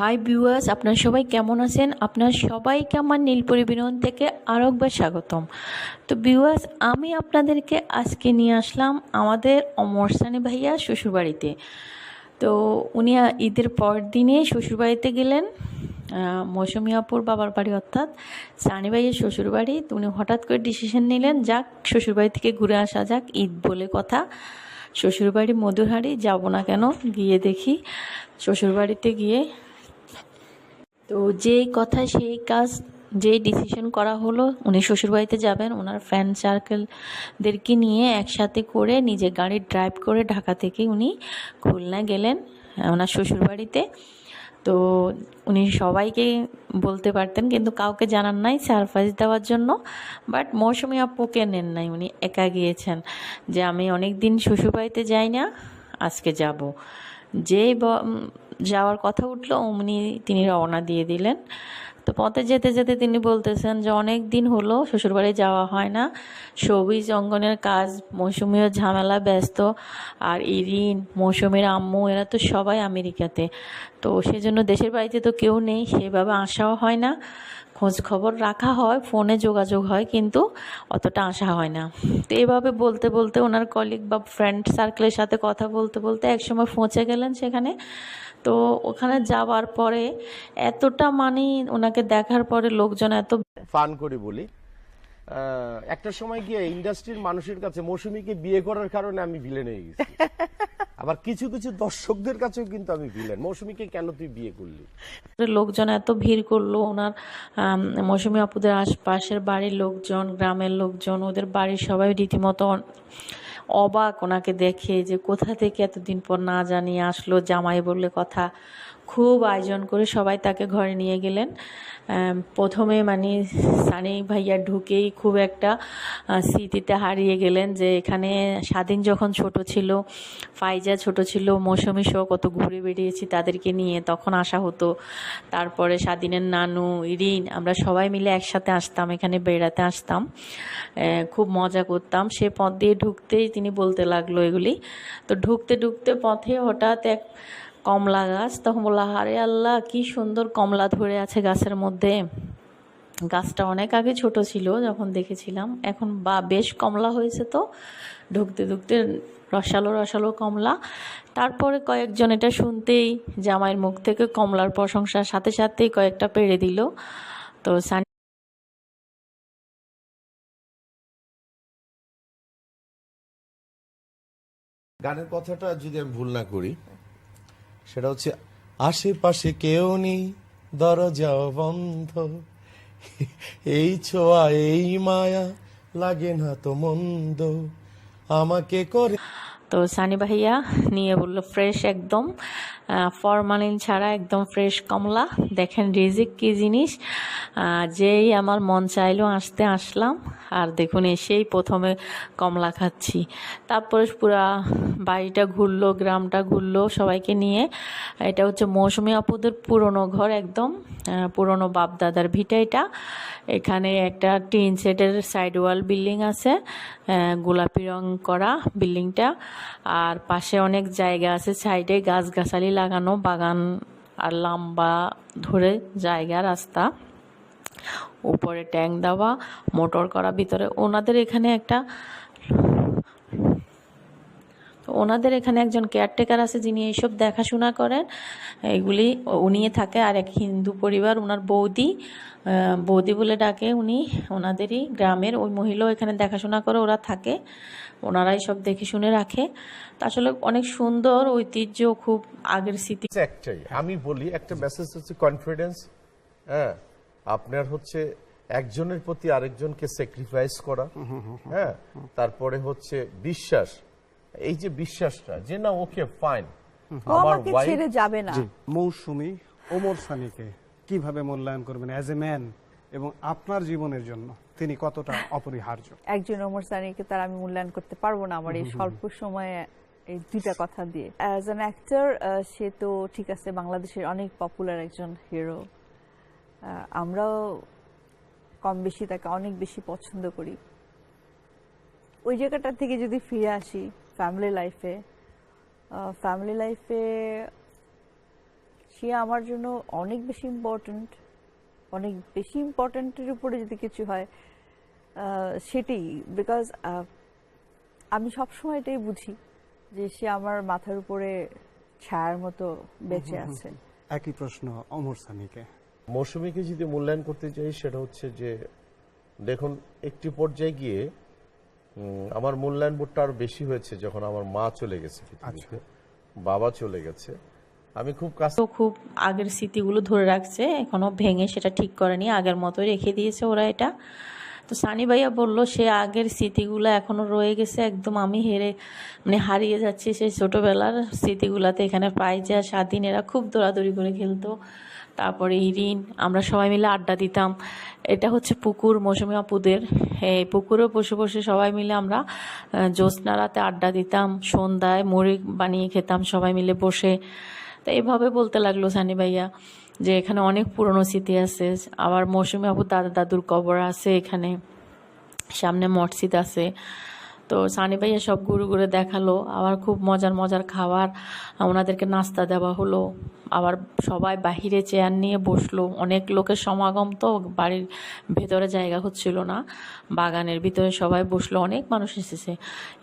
Hi viewers আপনারা সবাই কেমন আছেন? আপনার সবাইকে আমার নীলপরি বিনোদন থেকে আরও একবার স্বাগতম। তো ভিউয়ার্স আমি আপনাদেরকে আজকে নিয়ে আসলাম আমাদের অমর সানি ভাইয়া শ্বশুরবাড়িতে। তো, উনি ঈদের পর দিনে শ্বশুরবাড়িতে গেলেন মৌসুমী আপুর বাবার বাড়ি অর্থাৎ সানি ভাইয়ের শ্বশুরবাড়ি। তো, উনি হঠাৎ করে ডিসিশন নিলেন, যাক, শ্বশুরবাড়ি থেকে ঘুরে আসা যাক, ঈদ বলে কথা। শ্বশুরবাড়ি মধুরহাড়ি যাব না কেন, গিয়ে দেখি। শ্বশুরবাড়িতে গিয়ে তো যেই কথা সেই কাজ, যে ডিসিশন করা হলো, উনি শ্বশুরবাড়িতে যাবেন, ওনার ফ্রেন্ড সার্কেলদেরকে নিয়ে একসাথে করে নিজে গাড়ি ড্রাইভ করে ঢাকা থেকে উনি খুলনা গেলেন ওনার শ্বশুরবাড়িতে। তো উনি সবাইকে বলতে পারতেন, কিন্তু কাউকে জানান নাই সারপ্রাইজ দেওয়ার জন্য। বাট মৌসুমি আপুকে নেন নাই, উনি একা গিয়েছেন যে আমি অনেক দিন শ্বশুরবাড়িতে যাই না, আজকে যাব। যেই যাওয়ার কথা উঠল, অমনি তিনি রওনা দিয়ে দিলেন। তো পথে যেতে যেতে তিনি বলতেছেন যে, অনেক দিন হলো শ্বশুরবাড়ি যাওয়া হয় না। সবুজ অঙ্গনের কাজ মৌসুমিও ঝামেলা ব্যস্ত। আর ইরিন, মৌসুমীর আম্মু, এরা তো সবাই আমেরিকাতে। তো সেজন্য দেশের বাড়িতে তো কেউ নেই, সেভাবে আসাও হয় না। খোঁজ খবর রাখা হয় ফোনে যোগাযোগ হয় কিন্তু অতটা আসা হয় না। তো এইভাবে বলতে বলতে ওনার কলিগ বা ফ্রেন্ড সার্কেলের সাথে কথা বলতে বলতে একসময় পৌঁছে গেলেন সেখানে। তো ওখানে যাওয়ার পরে এতটা মানে ওনাকে দেখার পরে লোকজন এত ফান করে বলি। একটা সময় গিয়ে ইন্ডাস্ট্রির মানুষের কাছে মৌসুমীকে বিয়ে করার কারণে আমি ভিলেন হয়ে গেছি। আবার কিছু কিছু দর্শকদের কাছেও কিন্তু আমি ভিলেন। মৌসুমীকে কেন তুই বিয়ে করলি? লোকজন এত ভিড় করল, ওনার মৌসুমি আপুদের আশপাশের বাড়ির লোকজন, গ্রামের লোকজন, ওদের বাড়ির সবাই রীতিমতো অবাক ওনাকে দেখে যে কোথা থেকে এতদিন পর না জানিয়ে আসলো, জামাই বললে কথা খুব আয়োজন করে সবাই তাকে ঘরে নিয়ে গেলেন। প্রথমে মানে সানি ভাইয়া ঢুকেই খুব একটা স্মৃতিতে হারিয়ে গেলেন যে এখানে স্বাধীন যখন ছোট ছিল, ফাইজা ছোট ছিল, মৌসুমি সহ কত ঘুরে বেরিয়েছি তাদেরকে নিয়ে তখন আসা হতো। তারপরে স্বাধীনের নানু, ইরিন, আমরা সবাই মিলে একসাথে আসতাম, এখানে বেড়াতে আসতাম। খুব মজা করতাম। সে পথ দিয়ে ঢুকতেই তিনি বলতে লাগল এগুলি। তো ঢুকতে ঢুকতে পথে হঠাৎ এক কমলা গাছ। তখন বলল, আরে আল্লাহ, কি সুন্দর কমলা ধরে আছে গাছের মধ্যে। গাছটা অনেক আগে ছোট ছিল যখন দেখেছিলাম। এখন বা, বেশ কমলা হয়েছে তো, ঢুকতে ঢুকতে রসালো রসালো কমলা। তারপরে কয়েকজন এটা শুনতেই জামাইয়ের মুখ থেকে কমলার প্রশংসার সাথে সাথেই কয়েকটা পেরে দিল। তো সানি গানের কথাটা যদি আমি ভুল না করি সেটা হচ্ছে, আশেপাশে কেউ নেই দরজা বন্ধ। এই ছোঁয়া, এই মায়া, লাগে না তো মন্দ। আমাকে করে তো সানি ভাইয়া নিয়ে বলল ফ্রেশ একদম ফরমালিন ছাড়া একদম ফ্রেশ কমলা। দেখেন রিজিক কি জিনিস। যেই আমার মন চাইলো আসতে আসলাম। আর দেখুন, এসেই প্রথমে কমলা খাচ্ছি। তারপরে পুরা বাড়িটা ঘুরলো, গ্রামটা ঘুরলো সবাইকে নিয়ে। এটা হচ্ছে মৌসুমী আপুদের পুরনো ঘর একদম পুরনো বাপ দাদার ভিটা এটা। এখানে একটা টিন সেটের সাইড ওয়াল বিল্ডিং আছে। গোলাপি রং করা বিল্ডিংটা। আর পাশে অনেক জায়গা আছে সাইডে, গাছগাছালি লাগানো, বাগান আর লম্বা ধরে জায়গা, রাস্তা। উপরে ট্যাঙ্ক দেওয়া, মোটর করা, ভিতরে ওনাদের এখানে একটা তো ওনাদের এখানে একজন কেয়ারটেকার আছে যিনি এইসব দেখাশোনা করেন। এগুলি উনি থাকে আর এক হিন্দু পরিবার ওনার বৌদি। বৌদি বলে ডাকে উনি। ওনাদেরই গ্রামের ওই মহিলাও এখানে দেখাশোনা করে ওরা থাকে। ওনারাই সব দেখে শুনে রাখে। তা আসলে অনেক সুন্দর ঐতিহ্য খুব আগের স্মৃতি। একটাই আমি বলি একটা মেসেজ হচ্ছে কনফিডেন্স হ্যাঁ আপনার হচ্ছে একজনের প্রতি আরেকজনকে স্যাক্রিফাইস করা। হ্যাঁ তারপরে হচ্ছে বিশ্বাস। এই যে বিশ্বাসটা যে না ওকে ফাইন ছেড়ে যাবে না। মৌসুমি ওমর সানিকে কীভাবে মূল্যায়ন করবেন অ্যাজ এ ম্যান এবং আপনার জীবনের জন্য তিনি কতটা অপরিহার্য? একজন ওমর সানিকে তার আমি মূল্যায়ন করতে পারব না আমার এই স্বল্প সময়ে এই দুইটা কথা দিয়ে। অ্যাজ অ্যান অ্যাক্টর সে তো ঠিক আছে বাংলাদেশের অনেক পপুলার একজন হিরো আমরাও কম বেশি তাকে অনেক বেশি পছন্দ করি। ওই জায়গাটা থেকে যদি ফিরে আসি ফ্যামিলি লাইফে ফ্যামিলি লাইফে সে আমার জন্য অনেক বেশি ইম্পর্ট্যান্ট অনেক বেশি ইম্পর্ট্যান্টের উপরে যদি কিছু হয় সেটাই বিকজ আমি সবসময় এটাই বুঝি যে সে আমার মাথার উপরে ছায়ার মতো বেঁচে আছে। একই প্রশ্ন অমর সানিকে। মৌসুমীকে যদি মূল্যায়ন করতে চাই সেটা হচ্ছে যে দেখুন একটি পর্যায়ে গিয়ে আমার মূল্যায়ন বোধটা আরও বেশি হয়েছে যখন আমার মা চলে গেছে পৃথিবীতে। বাবা চলে গেছে। আমি খুব কাছ খুব আগের স্মৃতিগুলো ধরে রাখছে এখনও ভেঙে সেটা ঠিক করেনি আগের মতোই রেখে দিয়েছে ওরা এটা। তো সানি ভাইয়া বলল সে আগের স্মৃতিগুলো এখনও রয়ে গেছে একদম আমি হেরে মানে হারিয়ে যাচ্ছি সেই ছোটোবেলার স্মৃতিগুলাতে। এখানে পাই যা স্বাধীন এরা খুব দৌড়াদৌড়ি করে খেলতো। তারপরে ইরিন, আমরা সবাই মিলে আড্ডা দিতাম। এটা হচ্ছে পুকুর, মৌসুমি আপুদের। এই পুকুরে বসে বসে সবাই মিলে আমরা জ্যোৎস্না রাতে আড্ডা দিতাম। সন্ধ্যায় মুড়ি বানিয়ে খেতাম সবাই মিলে বসে। তো এইভাবে বলতে লাগল সানি ভাইয়া যে এখানে অনেক পুরনো স্মৃতি আছে। আবার মৌসুমি আপু দাদা দাদুর কবর আছে এখানে। সামনে মসজিদ আছে। তো সানি ভাইয়া সব ঘুরে ঘুরে দেখাল। আবার খুব মজার মজার খাবার ওনাদেরকে নাস্তা দেওয়া হলো। আবার সবাই বাহিরে চেয়ার নিয়ে বসল। অনেক লোকের সমাগম তো বাড়ির ভেতরে জায়গা হচ্ছিল না। বাগানের ভিতরে সবাই বসল অনেক মানুষ এসেছে।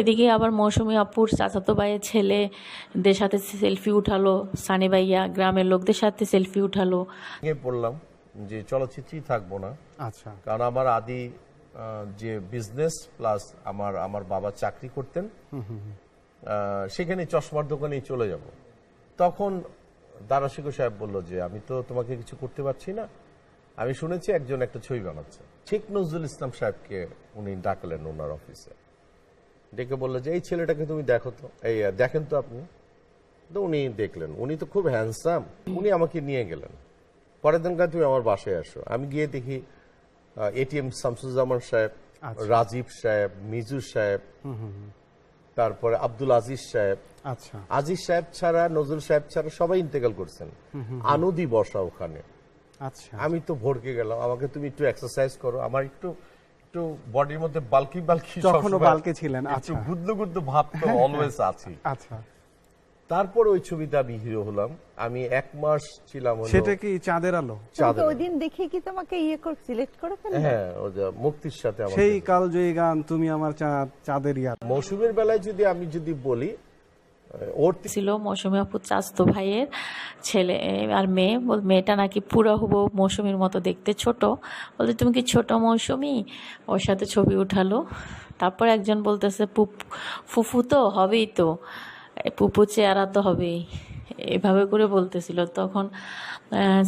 এদিকে আবার মৌসুমী আপুর চাচাতো ভাইয়ের ছেলেদের সাথে সেলফি উঠালো। সানি ভাইয়া গ্রামের লোকদের সাথে সেলফি উঠালো। পড়লাম যে চলচ্চিত্রই থাকব না। আচ্ছা। কারণ আমার আদি যে বিজনেস প্লাস আমার আমার বাবা চাকরি করতেন সেখানে চশমার দোকানেই চলে যাব। তখন দারাশিকো সাহেব বলল যে, আমি তো তোমাকে কিছু করতে পারছি না। আমি শুনেছি একজন একটা ছবি বানাচ্ছে। শেখ নজরুল ইসলাম সাহেবকে উনি ডাকলেন ওনার অফিসে ডেকে বলল যে, এই ছেলেটাকে তুমি দেখো তো। এই, দেখেন তো আপনি। তো উনি দেখলেন। উনি তো খুব হ্যান্ডসাম উনি আমাকে নিয়ে গেলেন। পরের দিনকার তুমি আমার বাসায় আসো। আমি গিয়ে দেখি এটিএম শামসুজ্জামান সাহেব রাজীব সাহেব মিজু সাহেব তারপরে আব্দুল আজিজ সাহেব। আচ্ছা। আজিজ সাহেব ছাড়া নজরুল সাহেব ছাড়া সবাই ইন্তেকাল করছেন। আনুদি বসা ওখানে। আচ্ছা। আমি তো ভরকে গেলাম। আমাকে তুমি একটু এক্সারসাইজ করো। আমার একটু একটু বডির মধ্যে বালকি বালকি তখনও বালকে ছিলেন, আচ্ছা। গুদ্দু গুদ্দু ভাব তো অলওয়েজ আছি আচ্ছা। তারপর ওই ছবিতে আমি হিরো হলাম। আমি এক মাস ছিলাম সেটা কি চাঁদের আলো? চাঁদের ওই দিন দেখে কি তোমাকে ইয়ে করে সিলেক্ট করে ফেলল? হ্যাঁ ও যা মুক্তির সাথে আমার সেই কালজয়ী গান তুমি আমার চাঁদ চাঁদের ইয়াদ মৌসুমের বেলায় যদি আমি যদি বলি ওর ছিল মৌসুমী আপু চাচতো ভাইয়ের ছেলে আর মেয়ে বল মেয়েটা নাকি পুরো হুবো মৌসুমীর মতো দেখতে ছোট। বলতে তুমি কি ছোট মৌসুমী? ওর সাথে ছবি উঠালো। তারপর একজন বলতেছে পুপ ফুফু তো হবেই তো। পুপু চেহারা তো হবেই। এভাবে করে বলতেছিল। তখন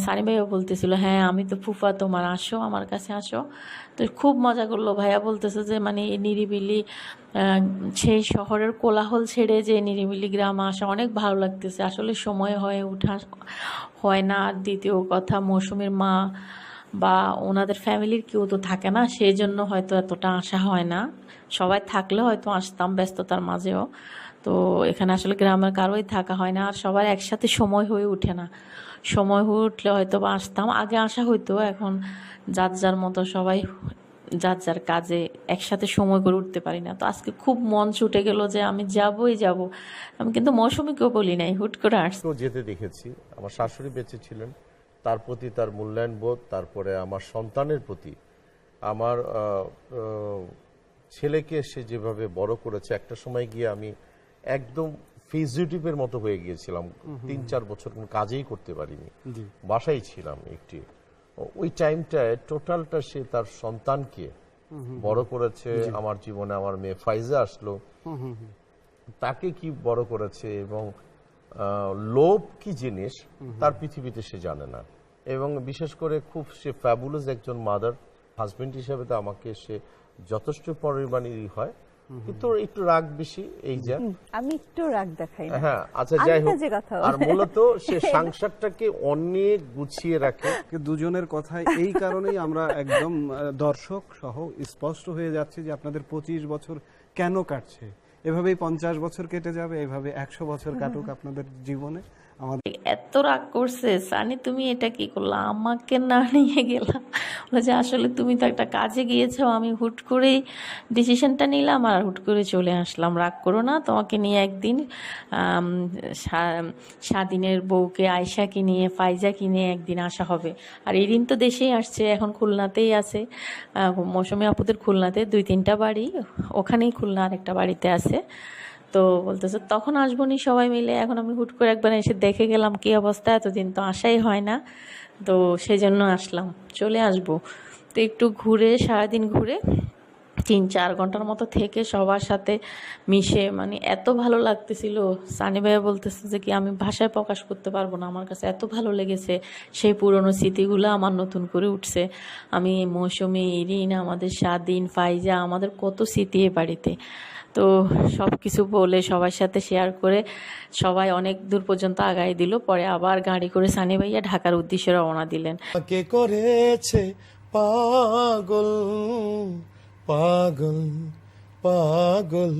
সানি ভাইও বলতেছিল হ্যাঁ আমি তো ফুফা, তোমার আসো, আমার কাছে আসো। তো খুব মজা করল। ভাইয়া বলতেছে যে মানে এই নিরিবিলি সেই শহরের কোলাহল ছেড়ে যে নিরিবিলি গ্রামে আসা অনেক ভালো লাগতেছে। আসলে সময় হয়ে ওঠা হয় না। আর দ্বিতীয় কথা, মৌসুমীর মা বা ওনাদের ফ্যামিলির কেউ তো থাকে না। সেই জন্য হয়তো এতটা আসা হয় না। সবাই থাকলে হয়তো আসতাম ব্যস্ততার মাঝেও। তো এখানে আসলে গ্রামের কারোই থাকা হয় না, আর সবার একসাথে সময় হয়ে ওঠে না। সময় হয়ে উঠলে হয়তো বা আসতাম, আগে আসা হইতো, এখন যার যার মতো সবাই যার যার কাজে একসাথে সময় করে উঠতে পারি না। তো আজকে খুব মন ছুটে গেল যে আমি যাবই যাব। আমি কিন্তু মৌসুমীকেও বলি নাই, হুট করে কেউ যেতে দেখেছি, আমার শাশুড়ি বেঁচে ছিলেন, তার প্রতি তার মূল্যায়ন বোধ, তারপরে আমার সন্তানের প্রতি। আমার ছেলেকে সে যেভাবে বড় করেছে, একটা সময় গিয়ে আমি একদম ফিজিটিভের মতো হয়ে গিয়েছিলাম। তিন চার বছর কোনো কাজেই করতে পারিনি। বাসায় ছিলাম একটি। ওই টাইমটায় টোটালটা সে তার সন্তানকে বড় করেছে। আমার জীবনে আমার মেয়ে ফাইজা আসলো। তাকে কি বড় করেছে এবং লোভ কি জিনিস তার পৃথিবীতে সে জানে না। এবং বিশেষ করে খুব সে ফ্যাবুলাস একজন মাদার হাজবেন্ড হিসেবে তো আমাকে সে যথেষ্ট পরিমাণেরই হয়। কিন্তু একটু রাগ বেশি এই যা। আমি একটু রাগ দেখাই না। হ্যাঁ আচ্ছা যাই হোক। আর মূলত সে সংসারটাকে অনেক গুছিয়ে রাখে। দুজনের কথাই এই কারণেই আমরা একদম দর্শক সহ স্পষ্ট হয়ে যাচ্ছে যে আপনাদের পঁচিশ বছর কেন কাটছে। এভাবেই পঞ্চাশ বছর কেটে যাবে এভাবে একশো বছর কাটুক আপনাদের জীবনে। এত রাগ করছে। সানি, তুমি এটা কি করলা? আমাকে না নিয়ে গেলাম বলে যে, আসলে তুমি তো একটা কাজে গিয়েছো। আমি হুট করেই ডিসিশনটা নিলাম আর হুট করে চলে আসলাম। রাগ করো না, তোমাকে নিয়ে একদিন স্বাধীনের বউকে আয়সাকে নিয়ে, ফাইজাকে নিয়ে একদিন আসা হবে। আর এদিন তো দেশেই আসছে, এখন খুলনাতেই আছে। মৌসুমী আপুদের খুলনাতে দুই তিনটা বাড়ি, ওখানেই খুলনা আরেকটা বাড়িতে আছে। তো বলতেছে, তখন আসব নি সবাই মিলে? এখন আমি হুট করে একবার এসে দেখে গেলাম, কি অবস্থা? এতদিন তো আসাই হয় না। তো সেই জন্য আসলাম, চলে আসব। তো একটু ঘুরে, সারাদিন ঘুরে তিন চার ঘণ্টার মতো থেকে সবার সাথে মিশে মানে এত ভালো লাগতেছিল। সানি ভাইয়া বলতেছে যে, কি আমি ভাষায় প্রকাশ করতে পারব না? আমার কাছে এত ভালো লেগেছে। সেই পুরনো স্মৃতিগুলো আমার নতুন করে উঠছে। আমি মৌসুমি, ইরিন, আমাদের স্বাধীন, ফাইজা, আমাদের কত স্মৃতি এ বাড়িতে। তো সব কিছু বলে সবার সাথে শেয়ার করে সবাই অনেক দূর পর্যন্ত আগাই দিল। পরে আবার গাড়ি করে সানি ভাইয়া ঢাকার উদ্দেশ্যে রওনা দিলেন। কে করেছে পাগল পাগল পাগল?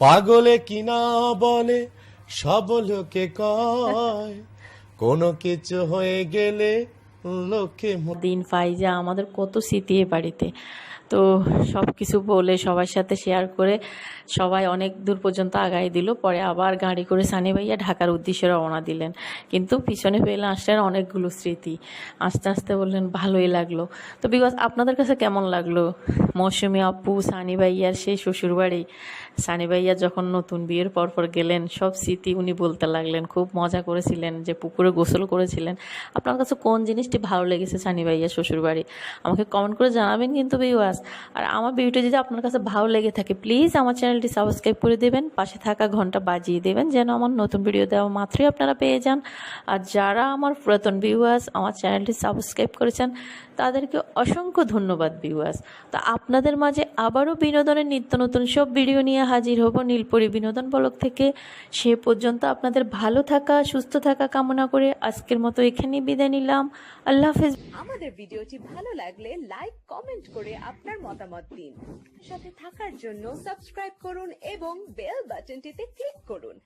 পাগলে কিনা বলে সব লোকে কয়। কোনো কিছু হয়ে গেলে লোকে দিন ফাইজা আমাদের কত স্মৃতি এ বাড়িতে। তো সব কিছু বলে সবার সাথে শেয়ার করে সবাই অনেক দূর পর্যন্ত আগাই দিল। পরে আবার গাড়ি করে সানি ভাইয়া ঢাকার উদ্দেশ্যে রওনা দিলেন। কিন্তু পিছনে ফেলে আসলেন অনেকগুলো স্মৃতি। আস্তে আস্তে বললেন, ভালোই লাগল। তো বিকজ আপনাদের কাছে কেমন লাগল? মৌসুমি আপু, সানি ভাইয়ার সেই শ্বশুরবাড়ি সানি ভাইয়া যখন নতুন বিয়ের পর পর গেলেন, সব স্মৃতি উনি বলতে লাগলেন, খুব মজা করেছিলেন যে পুকুরে গোসল করেছিলেন। আপনার কাছে কোন জিনিসটি ভালো লেগেছে সানি ভাইয়া শ্বশুরবাড়ি? আমাকে কমেন্ট করে জানাবেন কিন্তু ভিউয়ার্স আর আমার ভিডিওটি যদি আপনার কাছে ভালো লেগে থাকে প্লিজ আমার চ্যানেলটি সাবস্ক্রাইব করে দেবেন, পাশে থাকা ঘণ্টা বাজিয়ে দেবেন যেন আমার নতুন ভিডিও দেওয়া মাত্রই আপনারা পেয়ে যান। আর যারা আমার পুরাতন ভিউয়ার্স আমার চ্যানেলটি সাবস্ক্রাইব করেছেন, তাদেরকে অসংখ্য ধন্যবাদ ভিউয়ার্স তা আপনাদের মাঝে আবারও বিনোদনের নিত্য নতুন সব ভিডিও নিয়ে হাজির হব নীলপরি বিনোদন ব্লক থেকে। সে পর্যন্ত আপনাদের ভালো থাকা, সুস্থ থাকা কামনা করে আজকের মতো এখানেই বিদায় নিলাম। আল্লাহ হাফেজ। আমাদের ভিডিওটি ভালো লাগলে লাইক, কমেন্ট করে আপনার মতামত দিন। সাথে থাকার জন্য সাবস্ক্রাইব করুন এবং বেল বাটনটিতে ক্লিক করুন।